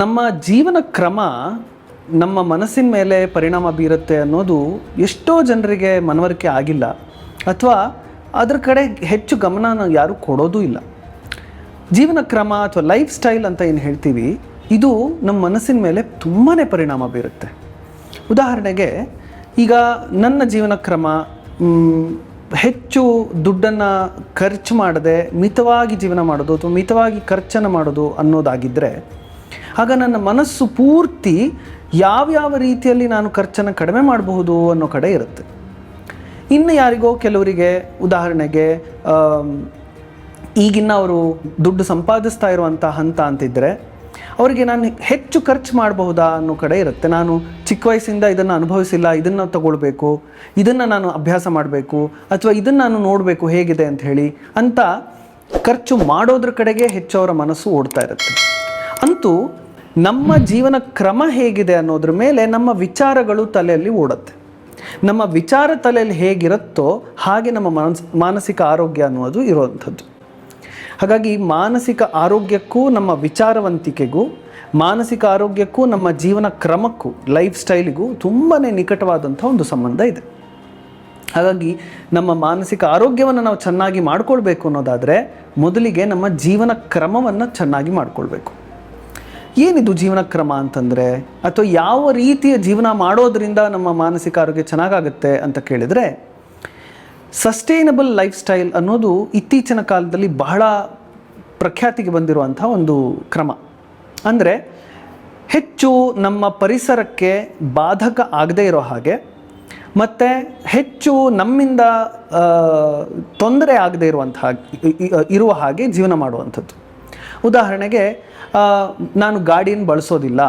ನಮ್ಮ ಜೀವನ ಕ್ರಮ ನಮ್ಮ ಮನಸ್ಸಿನ ಮೇಲೆ ಪರಿಣಾಮ ಬೀರುತ್ತೆ ಅನ್ನೋದು ಎಷ್ಟೋ ಜನರಿಗೆ ಮನವರಿಕೆ ಆಗಿಲ್ಲ. ಅಥವಾ ಅದ್ರ ಕಡೆ ಹೆಚ್ಚು ಗಮನ ಯಾರೂ ಕೊಡೋದೂ ಇಲ್ಲ. ಜೀವನ ಕ್ರಮ ಅಥವಾ ಲೈಫ್ ಸ್ಟೈಲ್ ಅಂತ ಏನು ಹೇಳ್ತೀವಿ, ಇದು ನಮ್ಮ ಮನಸ್ಸಿನ ಮೇಲೆ ತುಂಬಾ ಪರಿಣಾಮ ಬೀರುತ್ತೆ. ಉದಾಹರಣೆಗೆ, ಈಗ ನನ್ನ ಜೀವನ ಕ್ರಮ ಹೆಚ್ಚು ದುಡ್ಡನ್ನು ಖರ್ಚು ಮಾಡದೆ ಮಿತವಾಗಿ ಜೀವನ ಮಾಡೋದು ಅಥವಾ ಮಿತವಾಗಿ ಖರ್ಚನ್ನು ಮಾಡೋದು ಅನ್ನೋದಾಗಿದ್ದರೆ ಆಗ ನನ್ನ ಮನಸ್ಸು ಪೂರ್ತಿ ಯಾವ್ಯಾವ ರೀತಿಯಲ್ಲಿ ನಾನು ಖರ್ಚನ್ನು ಕಡಿಮೆ ಮಾಡಬಹುದು ಅನ್ನೋ ಕಡೆ ಇರುತ್ತೆ. ಇನ್ನು ಯಾರಿಗೋ ಕೆಲವರಿಗೆ ಉದಾಹರಣೆಗೆ ಈಗಿನ ಅವರು ದುಡ್ಡು ಸಂಪಾದಿಸ್ತಾ ಇರುವಂಥ ಹಂತ ಅಂತಿದ್ದರೆ ಅವರಿಗೆ ನಾನು ಹೆಚ್ಚು ಖರ್ಚು ಮಾಡಬಹುದಾ ಅನ್ನೋ ಕಡೆ ಇರುತ್ತೆ. ನಾನು ಚಿಕ್ಕ ವಯಸ್ಸಿಂದ ಇದನ್ನು ಅನುಭವಿಸಿಲ್ಲ, ಇದನ್ನು ತಗೊಳ್ಬೇಕು, ಇದನ್ನು ನಾನು ಅಭ್ಯಾಸ ಮಾಡಬೇಕು, ಅಥವಾ ಇದನ್ನು ನಾನು ನೋಡಬೇಕು ಹೇಗಿದೆ ಅಂತ ಹೇಳಿ, ಅಂತ ಖರ್ಚು ಮಾಡೋದ್ರ ಕಡೆಗೆ ಹೆಚ್ಚು ಅವರ ಮನಸ್ಸು ಓಡ್ತಾ ಇರುತ್ತೆ. ಅಂತೂ ನಮ್ಮ ಜೀವನ ಕ್ರಮ ಹೇಗಿದೆ ಅನ್ನೋದ್ರ ಮೇಲೆ ನಮ್ಮ ವಿಚಾರಗಳು ತಲೆಯಲ್ಲಿ ಓಡುತ್ತೆ. ನಮ್ಮ ವಿಚಾರ ತಲೆಯಲ್ಲಿ ಹೇಗಿರುತ್ತೋ ಹಾಗೆ ನಮ್ಮ ಮಾನಸ್, ಮಾನಸಿಕ ಆರೋಗ್ಯ ಅನ್ನೋದು ಇರುವಂಥದ್ದು. ಹಾಗಾಗಿ ಮಾನಸಿಕ ಆರೋಗ್ಯಕ್ಕೂ ನಮ್ಮ ವಿಚಾರವಂತಿಕೆಗೂ, ಮಾನಸಿಕ ಆರೋಗ್ಯಕ್ಕೂ, ನಮ್ಮ ಜೀವನ ಕ್ರಮಕ್ಕೂ, ಲೈಫ್ ಸ್ಟೈಲಿಗೂ ತುಂಬಾ ನಿಕಟವಾದಂಥ ಒಂದು ಸಂಬಂಧ ಇದೆ. ಹಾಗಾಗಿ ನಮ್ಮ ಮಾನಸಿಕ ಆರೋಗ್ಯವನ್ನು ನಾವು ಚೆನ್ನಾಗಿ ಮಾಡ್ಕೊಳ್ಬೇಕು ಅನ್ನೋದಾದರೆ ಮೊದಲಿಗೆ ನಮ್ಮ ಜೀವನ ಕ್ರಮವನ್ನು ಚೆನ್ನಾಗಿ ಮಾಡ್ಕೊಳ್ಬೇಕು. ಏನಿದು ಜೀವನ ಕ್ರಮ ಅಂತಂದರೆ? ಅಥವಾ ಯಾವ ರೀತಿಯ ಜೀವನ ಮಾಡೋದರಿಂದ ನಮ್ಮ ಮಾನಸಿಕ ಆರೋಗ್ಯ ಚೆನ್ನಾಗಾಗುತ್ತೆ ಅಂತ ಕೇಳಿದರೆ ಸಸ್ಟೈನಬಲ್ ಲೈಫ್ ಸ್ಟೈಲ್ ಅನ್ನೋದು ಇತ್ತೀಚಿನ ಕಾಲದಲ್ಲಿ ಬಹಳ ಪ್ರಖ್ಯಾತಿಗೆ ಬಂದಿರುವಂಥ ಒಂದು ಕ್ರಮ. ಅಂದರೆ ಹೆಚ್ಚು ನಮ್ಮ ಪರಿಸರಕ್ಕೆ ಬಾಧಕ ಆಗದೇ ಇರೋ ಹಾಗೆ, ಮತ್ತು ಹೆಚ್ಚು ನಮ್ಮಿಂದ ತೊಂದರೆ ಆಗದೇ ಇರುವಂಥ ಇ- ಇ- ಇರುವ ಹಾಗೆ ಜೀವನ ಮಾಡುವಂಥದ್ದು. ಉದಾಹರಣೆಗೆ ನಾನು ಗಾಡಿಯನ್ನು ಬಳಸೋದಿಲ್ಲ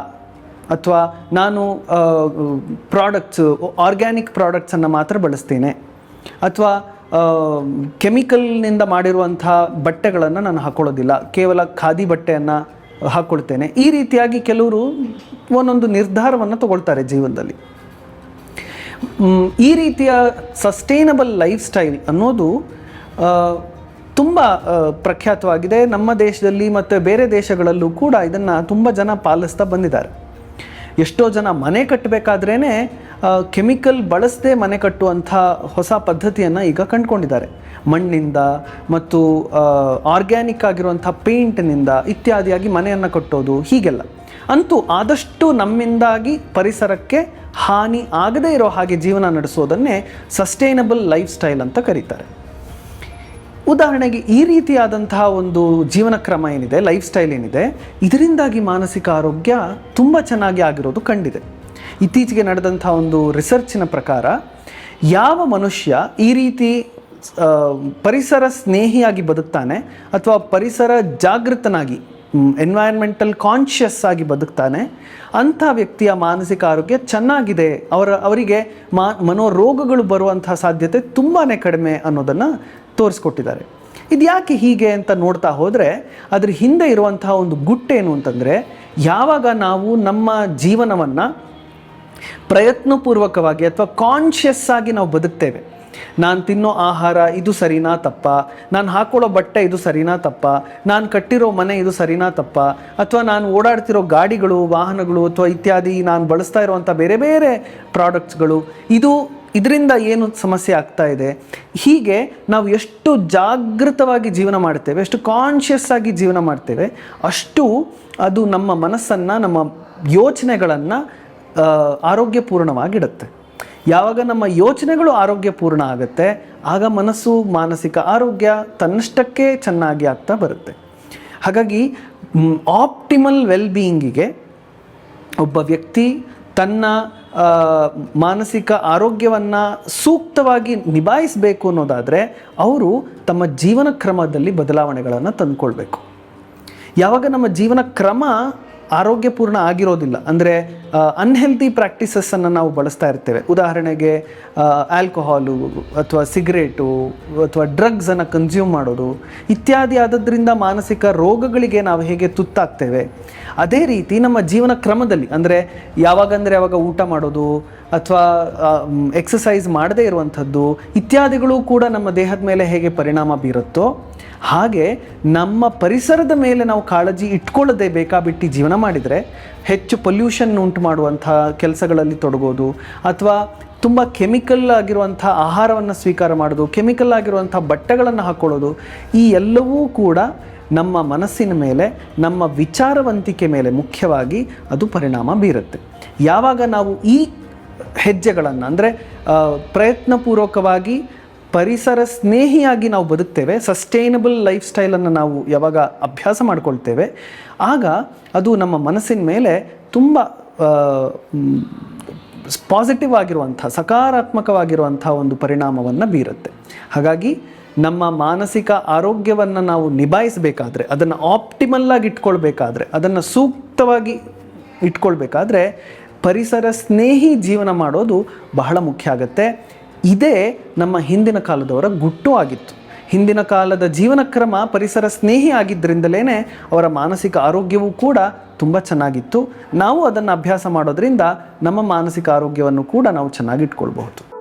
ಅಥವಾ ನಾನು ಪ್ರಾಡಕ್ಟ್ಸು ಆರ್ಗ್ಯಾನಿಕ್ ಪ್ರಾಡಕ್ಟ್ಸನ್ನು ಮಾತ್ರ ಬಳಸ್ತೇನೆ ಅಥವಾ ಕೆಮಿಕಲ್ನಿಂದ ಮಾಡಿರುವಂಥ ಬಟ್ಟೆಗಳನ್ನು ನಾನು ಹಾಕ್ಕೊಳ್ಳೋದಿಲ್ಲ ಕೇವಲ ಖಾದಿ ಬಟ್ಟೆಯನ್ನು ಹಾಕ್ಕೊಳ್ತೇನೆ ಈ ರೀತಿಯಾಗಿ ಕೆಲವರು ಒಂದೊಂದು ನಿರ್ಧಾರವನ್ನು ತಗೊಳ್ತಾರೆ ಜೀವನದಲ್ಲಿ. ಈ ರೀತಿಯ ಸಸ್ಟೈನಬಲ್ ಲೈಫ್ ಸ್ಟೈಲ್ ಅನ್ನೋದು ತುಂಬ ಪ್ರಖ್ಯಾತವಾಗಿದೆ. ನಮ್ಮ ದೇಶದಲ್ಲಿ ಮತ್ತು ಬೇರೆ ದೇಶಗಳಲ್ಲೂ ಕೂಡ ಇದನ್ನು ತುಂಬ ಜನ ಪಾಲಿಸ್ತಾ ಬಂದಿದ್ದಾರೆ. ಎಷ್ಟೋ ಜನ ಮನೆ ಕಟ್ಟಬೇಕಾದ್ರೇ ಕೆಮಿಕಲ್ ಬಳಸದೆ ಮನೆ ಕಟ್ಟುವಂಥ ಹೊಸ ಪದ್ಧತಿಯನ್ನು ಈಗ ಕಂಡುಕೊಂಡಿದ್ದಾರೆ. ಮಣ್ಣಿಂದ ಮತ್ತು ಆರ್ಗ್ಯಾನಿಕ್ ಆಗಿರುವಂಥ ಪೇಂಟ್ನಿಂದ ಇತ್ಯಾದಿಯಾಗಿ ಮನೆಯನ್ನು ಕಟ್ಟೋದು ಹೀಗೆಲ್ಲ. ಅಂತೂ ಆದಷ್ಟು ನಮ್ಮಿಂದಾಗಿ ಪರಿಸರಕ್ಕೆ ಹಾನಿ ಆಗದೇ ಇರೋ ಹಾಗೆ ಜೀವನ ನಡೆಸೋದನ್ನೇ ಸಸ್ಟೈನಬಲ್ ಲೈಫ್ ಸ್ಟೈಲ್ ಅಂತ ಕರೀತಾರೆ. ಉದಾಹರಣೆಗೆ ಈ ರೀತಿಯಾದಂತಹ ಒಂದು ಜೀವನ ಕ್ರಮ ಏನಿದೆ ಲೈಫ್ ಸ್ಟೈಲ್ ಏನಿದೆ, ಇದರಿಂದಾಗಿ ಮಾನಸಿಕ ಆರೋಗ್ಯ ತುಂಬ ಚೆನ್ನಾಗಿ ಆಗಿರೋದು ಕಂಡಿದೆ. ಇತ್ತೀಚೆಗೆ ನಡೆದಂಥ ಒಂದು ರಿಸರ್ಚಿನ ಪ್ರಕಾರ, ಯಾವ ಮನುಷ್ಯ ಈ ರೀತಿ ಪರಿಸರ ಸ್ನೇಹಿಯಾಗಿ ಬದುಕ್ತಾನೆ ಅಥವಾ ಪರಿಸರ ಜಾಗೃತನಾಗಿ ಎನ್ವೈರ್ಮೆಂಟಲ್ ಕಾನ್ಷಿಯಸ್ ಆಗಿ ಬದುಕ್ತಾನೆ. ಅಂಥ ವ್ಯಕ್ತಿಯ ಮಾನಸಿಕ ಆರೋಗ್ಯ ಚೆನ್ನಾಗಿದೆ. ಅವರ, ಅವರಿಗೆ ಮಾ, ಮನೋರೋಗಗಳು ಬರುವಂತಹ ಸಾಧ್ಯತೆ ತುಂಬಾ ಕಡಿಮೆ ಅನ್ನೋದನ್ನು ತೋರಿಸ್ಕೊಟ್ಟಿದ್ದಾರೆ. ಇದು ಯಾಕೆ ಹೀಗೆ ಅಂತ ನೋಡ್ತಾ ಹೋದರೆ, ಅದ್ರ ಹಿಂದೆ ಇರುವಂತಹ ಒಂದು ಗುಟ್ಟೇನು ಅಂತಂದರೆ, ಯಾವಾಗ ನಾವು ನಮ್ಮ ಜೀವನವನ್ನು ಪ್ರಯತ್ನಪೂರ್ವಕವಾಗಿ ಅಥವಾ ಕಾನ್ಷಿಯಸ್ ಆಗಿ ನಾವು ಬದುಕ್ತೇವೆ ನಾನು ತಿನ್ನೋ ಆಹಾರ ಇದು ಸರಿನಾ ತಪ್ಪ? ನಾನು ಹಾಕೊಳ್ಳೋ ಬಟ್ಟೆ ಇದು ಸರಿನಾ ತಪ್ಪ? ನಾನು ಕಟ್ಟಿರೋ ಮನೆ ಇದು ಸರಿನಾ ತಪ್ಪ? ಅಥವಾ ನಾನು ಓಡಾಡ್ತಿರೋ ಗಾಡಿಗಳು, ವಾಹನಗಳು ಅಥವಾ ಇತ್ಯಾದಿ ನಾನು ಬಳಸ್ತಾ ಇರುವಂಥ ಬೇರೆ ಬೇರೆ ಪ್ರಾಡಕ್ಟ್ಸ್ಗಳು, ಇದು ಇದರಿಂದ ಏನು ಸಮಸ್ಯೆ ಆಗ್ತಾ ಇದೆ? ಹೀಗೆ ನಾವು ಎಷ್ಟು ಜಾಗೃತವಾಗಿ ಜೀವನ ಮಾಡ್ತೇವೆ, ಎಷ್ಟು ಕಾನ್ಷಿಯಸ್ ಆಗಿ ಜೀವನ ಮಾಡ್ತೇವೆ, ಅಷ್ಟು ಅದು ನಮ್ಮ ಮನಸ್ಸನ್ನು, ನಮ್ಮ ಯೋಚನೆಗಳನ್ನು ಆರೋಗ್ಯಪೂರ್ಣವಾಗಿಡುತ್ತೆ. ಯಾವಾಗ ನಮ್ಮ ಯೋಚನೆಗಳು ಆರೋಗ್ಯಪೂರ್ಣ ಆಗುತ್ತೆ, ಆಗ ಮನಸ್ಸು, ಮಾನಸಿಕ ಆರೋಗ್ಯ ತನ್ನಷ್ಟಕ್ಕೆ ಚೆನ್ನಾಗಿ ಆಗ್ತಾ ಬರುತ್ತೆ. ಹಾಗಾಗಿ ಆಪ್ಟಿಮಲ್ ವೆಲ್ ಬೀಯಿಂಗಿಗೆ ಒಬ್ಬ ವ್ಯಕ್ತಿ ತನ್ನ ಮಾನಸಿಕ ಆರೋಗ್ಯವನ್ನು ಸೂಕ್ತವಾಗಿ ನಿಭಾಯಿಸಬೇಕು ಅನ್ನೋದಾದರೆ ಅವರು ತಮ್ಮ ಜೀವನ ಕ್ರಮದಲ್ಲಿ ಬದಲಾವಣೆಗಳನ್ನು ತಂದುಕೊಳ್ಬೇಕು. ಯಾವಾಗ ನಮ್ಮ ಜೀವನ ಕ್ರಮ ಆರೋಗ್ಯಪೂರ್ಣ ಆಗಿರೋದಿಲ್ಲ. ಅಂದರೆ ಅನ್ಹೆಲ್ತಿ ಪ್ರಾಕ್ಟೀಸಸ್ಸನ್ನು ನಾವು ಬಳಸ್ತಾ ಇರ್ತೇವೆ. ಉದಾಹರಣೆಗೆ ಆಲ್ಕೋಹಾಲು ಅಥವಾ ಸಿಗರೇಟು ಅಥವಾ ಡ್ರಗ್ಸನ್ನು ಕನ್ಸ್ಯೂಮ್ ಮಾಡೋದು ಇತ್ಯಾದಿ ಆದದ್ರಿಂದ ಮಾನಸಿಕ ರೋಗಗಳಿಗೆ ನಾವು ಹೇಗೆ ತುತ್ತಾಗ್ತೇವೆ. ಅದೇ ರೀತಿ ನಮ್ಮ ಜೀವನ ಕ್ರಮದಲ್ಲಿ, ಅಂದರೆ ಯಾವಾಗಂದರೆ ಯಾವಾಗ ಊಟ ಮಾಡೋದು ಅಥವಾ ಎಕ್ಸಸೈಸ್ ಮಾಡದೇ ಇರುವಂಥದ್ದು ಇತ್ಯಾದಿಗಳು ಕೂಡ ನಮ್ಮ ದೇಹದ ಮೇಲೆ ಹೇಗೆ ಪರಿಣಾಮ ಬೀರುತ್ತೋ ಹಾಗೆ ನಮ್ಮ ಪರಿಸರದ ಮೇಲೆ ನಾವು ಕಾಳಜಿ ಇಟ್ಕೊಳ್ಳದೆ ಬೇಕಾಬಿಟ್ಟು ಜೀವನ ಮಾಡಿದರೆ ಹೆಚ್ಚು ಪೊಲ್ಯೂಷನ್ ಉಂಟು ಮಾಡುವಂಥ ಕೆಲಸಗಳಲ್ಲಿ ತೊಡಗೋದು ಅಥವಾ ತುಂಬ ಕೆಮಿಕಲ್ ಆಗಿರುವಂಥ ಆಹಾರವನ್ನು ಸ್ವೀಕಾರ ಮಾಡೋದು ಕೆಮಿಕಲ್ ಆಗಿರುವಂಥ ಬಟ್ಟೆಗಳನ್ನು ಹಾಕ್ಕೊಳ್ಳೋದು ಈ ಎಲ್ಲವೂ ಕೂಡ ನಮ್ಮ ಮನಸ್ಸಿನ ಮೇಲೆ, ನಮ್ಮ ವಿಚಾರವಂತಿಕೆ ಮೇಲೆ ಮುಖ್ಯವಾಗಿ ಅದು ಪರಿಣಾಮ ಬೀರುತ್ತೆ. ಯಾವಾಗ ನಾವು ಈ ಹೆಜ್ಜೆಗಳನ್ನು ಅಂದರೆ ಪ್ರಯತ್ನಪೂರ್ವಕವಾಗಿ ಪರಿಸರ ಸ್ನೇಹಿಯಾಗಿ ನಾವು ಬದುಕ್ತೇವೆ ಸಸ್ಟೈನಬಲ್ ಲೈಫ್ ಸ್ಟೈಲನ್ನು ನಾವು ಯಾವಾಗ ಅಭ್ಯಾಸ ಮಾಡಿಕೊಳ್ತೇವೆ, ಆಗ ಅದು ನಮ್ಮ ಮನಸ್ಸಿನ ಮೇಲೆ ತುಂಬ ಪಾಸಿಟಿವ್ ಆಗಿರುವಂಥ, ಸಕಾರಾತ್ಮಕವಾಗಿರುವಂಥ ಒಂದು ಪರಿಣಾಮವನ್ನು ಬೀರುತ್ತೆ. ಹಾಗಾಗಿ ನಮ್ಮ ಮಾನಸಿಕ ಆರೋಗ್ಯವನ್ನು ನಾವು ನಿಭಾಯಿಸಬೇಕಾದ್ರೆ, ಅದನ್ನು ಆಪ್ಟಿಮಲ್ಲಾಗಿ ಇಟ್ಕೊಳ್ಬೇಕಾದ್ರೆ, ಅದನ್ನು ಸೂಕ್ತವಾಗಿ ಇಟ್ಕೊಳ್ಬೇಕಾದ್ರೆ ಪರಿಸರ ಸ್ನೇಹಿ ಜೀವನ ಮಾಡೋದು ಬಹಳ ಮುಖ್ಯ ಆಗುತ್ತೆ. ಇದೇ ನಮ್ಮ ಹಿಂದಿನ ಕಾಲದವರ ಗುಟ್ಟು ಆಗಿತ್ತು. ಹಿಂದಿನ ಕಾಲದ ಜೀವನ ಕ್ರಮ ಪರಿಸರ ಸ್ನೇಹಿ ಆಗಿದ್ದರಿಂದಲೇ ಅವರ ಮಾನಸಿಕ ಆರೋಗ್ಯವೂ ಕೂಡ ತುಂಬ ಚೆನ್ನಾಗಿತ್ತು. ನಾವು ಅದನ್ನು ಅಭ್ಯಾಸ ಮಾಡೋದ್ರಿಂದ ನಮ್ಮ ಮಾನಸಿಕ ಆರೋಗ್ಯವನ್ನು ಕೂಡ ನಾವು ಚೆನ್ನಾಗಿ ಇಟ್ಕೊಳ್ಬಹುದು